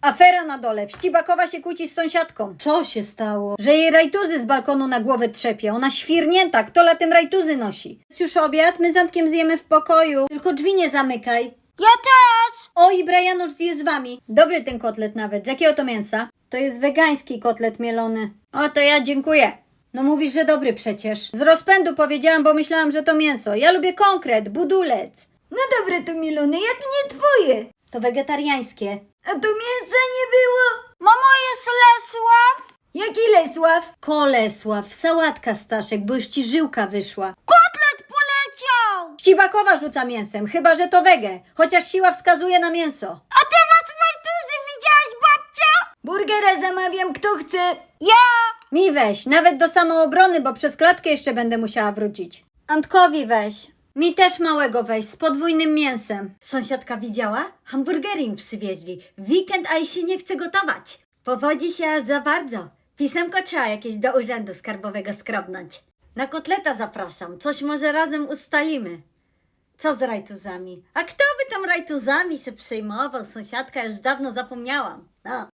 Afera na dole. Wścibakowa się kłóci z sąsiadką. Co się stało? Że jej rajtuzy z balkonu na głowę trzepie. Ona świrnięta. Kto latem rajtuzy nosi? Jest już obiad, my z Antkiem zjemy w pokoju. Tylko drzwi nie zamykaj. Ja też! O, i Brianusz zje z wami. Dobry ten kotlet nawet. Z jakiego to mięsa? To jest wegański kotlet mielony. O, to ja dziękuję. No mówisz, że dobry przecież. Z rozpędu powiedziałam, bo myślałam, że to mięso. Ja lubię konkret, budulec. No dobre to mielone, jak nie twoje. To wegetariańskie. A tu mięsa nie było. Mamo jest Lesław. Jaki Lesław? Kolesław, sałatka Staszek, bo już ci żyłka wyszła. Kotlet poleciał. Ścibakowa rzuca mięsem, chyba że to wege, chociaż siła wskazuje na mięso. A ty was fajtuzy widziałaś, babcia? Burgera zamawiam, kto chce. Ja! Mi weź, nawet do samoobrony, bo przez klatkę jeszcze będę musiała wrócić. Antkowi weź. Mi też małego weź, z podwójnym mięsem. Sąsiadka widziała? Hamburgery im przywieźli. Weekend, a i się nie chce gotować. Powodzi się aż za bardzo. Pisemko trzeba jakieś do urzędu skarbowego skrobnąć. Na kotleta zapraszam. Coś może razem ustalimy. Co z rajtuzami? A kto by tam rajtuzami się przejmował? Sąsiadka już dawno zapomniałam. No.